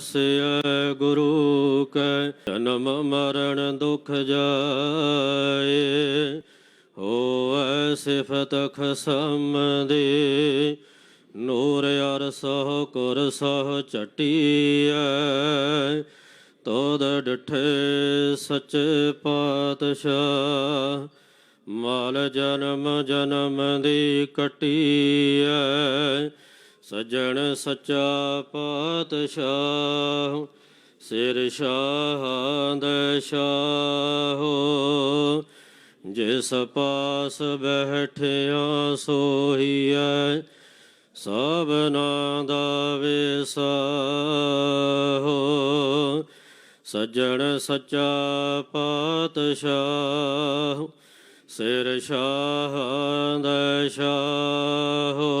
ਸਿਆ ਗੁਰੂ ਕੈ, ਜਨਮ ਮਰਨ ਦੁਖ ਜਾਏ, ਹੋਐ ਸਿਫਤ ਖਸਮ ਦੇ ਨੂਰ ਅਰ ਸਹ ਕੁਰ ਸਹ ਚਟੀਐ ਤੋਦ ਡਠੇ ਸੱਚੇ ਪਾਤਸ਼ਾਹ, ਮਾਲ ਜਨਮ ਜਨਮ ਦੀ ਕਟੀਐ ਸਜਣ ਸੱਚਾ ਪਾਤਸ਼ਾਹ, ਸਿਰ ਸ਼ਾਹਾਂ ਦੇ ਸ਼ਾਹੋ। ਜਿਸ ਪਾਸ ਬੈਠਿਆ ਸੋਹੀਐ ਸਭਨਾ ਦਾ ਵਿਸਾਹੋ। ਸਜਣ ਸੱਚਾ ਪਾਤਸ਼ਾਹ, ਸਿਰ ਸ਼ਾਹਾਂ ਦਾ ਸ਼ਾਹੋ।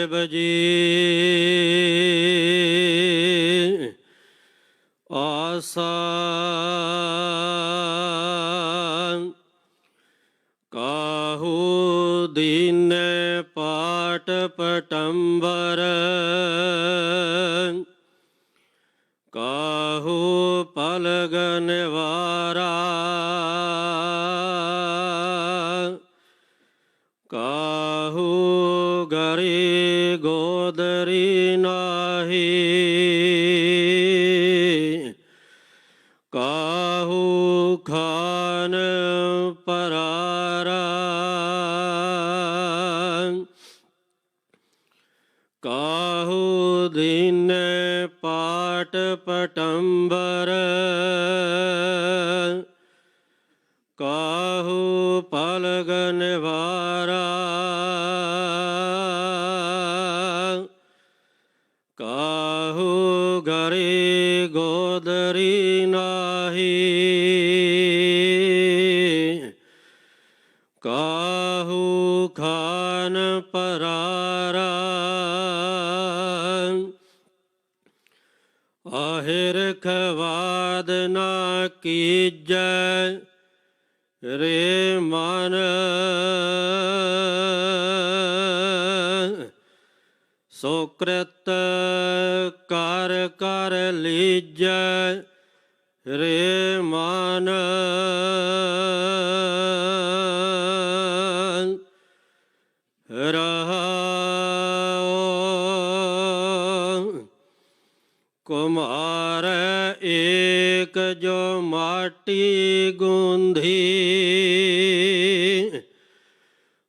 ਸਾਹਿਬ ਜੀ। ਆਸਾ ਕਾਹੂ ਦੀਨੇ ਪਾਟ ਪਟੰਬਰ। ਕਾਹੂ ਪਲਗਨ ਨਿਵਾਰਾ। ਗੋਦਰੀ ਨਾਹੀ। ਕਾਹੂ ਖਾਨ ਪਰਾਰਾ। ਕਾਹੂ ਦਿਨ ਪਾਟ ਪਟੰਬਰ। ਕਾਹੂ ਪਲਗ ਨਿਵਾਰਾ। ਕਾਹੂ ਘਰੇ ਗੋਦਰੀ ਨਾਹੀ? ਕਾਹੂ ਖਾਨ ਪਰਾਰਾ? ਆਹਿਰ ਖਵਾਦ ਨਾ ਕੀਜੈ ਰੇ ਮਨ? ਸੁਕ੍ਰਿਤ ਕਰ ਲੀਜੈ ਰੇ ਮਨ। ਰਹਾਉ ਕੁਮਾਰ ਏਕ ਜੋ ਮਾਟੀ ਗੁੰਧੀ।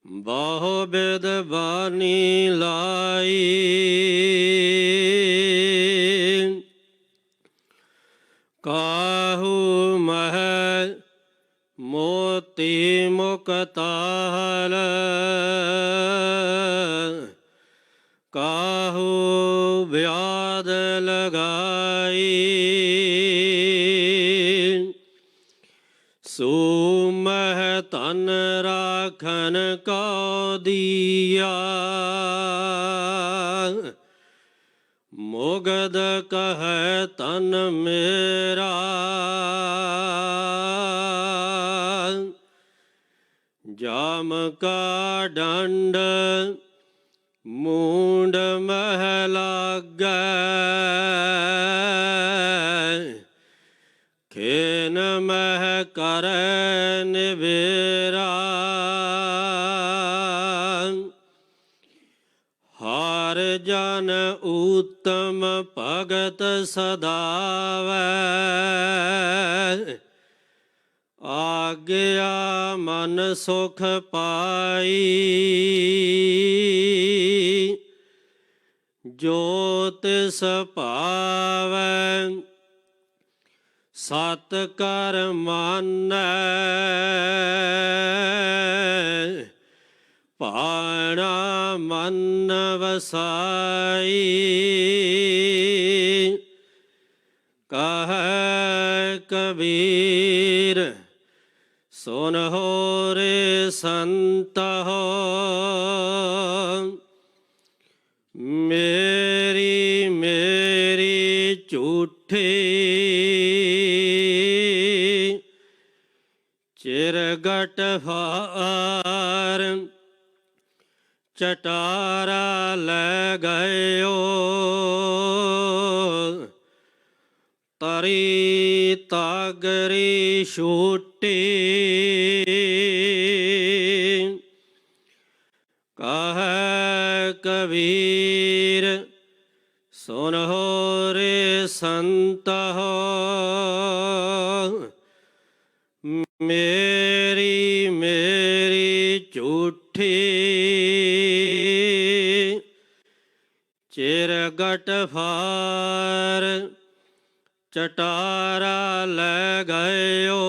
ਬਹੁ ਬਿਦ ਬਾਨੀ ਲਾਈ। ਕਾਹੂ ਮਹਿ ਮੋਤੀ ਮੁਕਤਾਲ ਕਾਹੂ ਵਿਆਦ ਲਗਾਈ? ਸੂਮਹ ਤਨ ਰਾਖਨ ਕੋ ਦੀਆ? ਮੁਗਦ ਕਹੈ ਤਨ ਮੇਰਾ। ਜਾਮ ਕਾ ਡੰਡ ਮੂੰਡ ਮਹਿ ਲਾਗੈ। ਖੇਨ ਮਹਿ ਕਰੈ ਨਿਵੇਰਾ ਹਰ ਜਨ ਉਤਮ ਭਗਤ ਸਦਾਵੈ ਆਗਿਆ ਮਨ ਸੁਖ ਪਾਈ। ਜੋਤ ਤਿਸ ਸਤ ਕਰ ਮਾਨੈ। ਪਾਣਾ ਵਸਾਈ। ਕਹੈ ਕਬੀਰ ਸੁਨ ਹੋ ਰੇ ਸੰਤ ਹੋ। ਮੇਰੀ ਮੇਰੀ ਝੂਠੀ ਚਿਰਗਟ ਫਾਰ ਚਟਾਰਾ ਗਇਓ। ਤਰੀ ਤਾਗਰੀ ਛੂਟੀ। ਕਹ ਕਬੀਰ ਸੁਨ ਹੋ ਰੇ ਸੰਤ ਹੋ। ਮੇ ਚਿਰਗਟ ਫਾਰ, ਚਟਾਰਾ ਲੈ ਗਇਓ।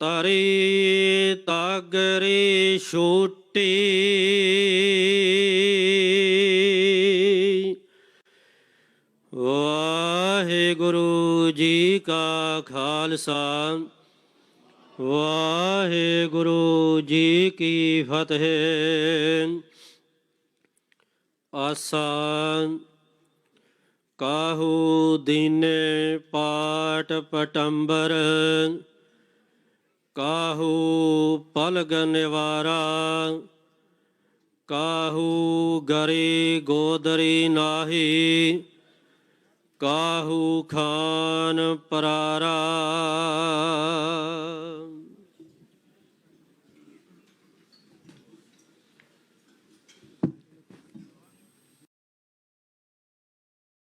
ਤਰੀ ਤਗਰੀ ਛੂਟੀ, ਵਾਹਿਗੁਰੂ ਜੀ ਕਾ ਖਾਲਸਾ, ਵਾਹਿਗੁਰੂ ਜੀ ਕੀ ਫਤਿਹ। ਆਸਾਨ। ਕਾਹੂ ਦੀਨੇ ਪਾਟ ਪਟੰਬਰ। ਕਾਹੂ ਪਲਗ ਨਿਵਾਰਾ। ਕਾਹੂ ਗਰੀ ਗੋਦਰੀ ਨਾਹੀ। ਕਾਹੂ ਖਾਨ ਪਰਾਰਾ।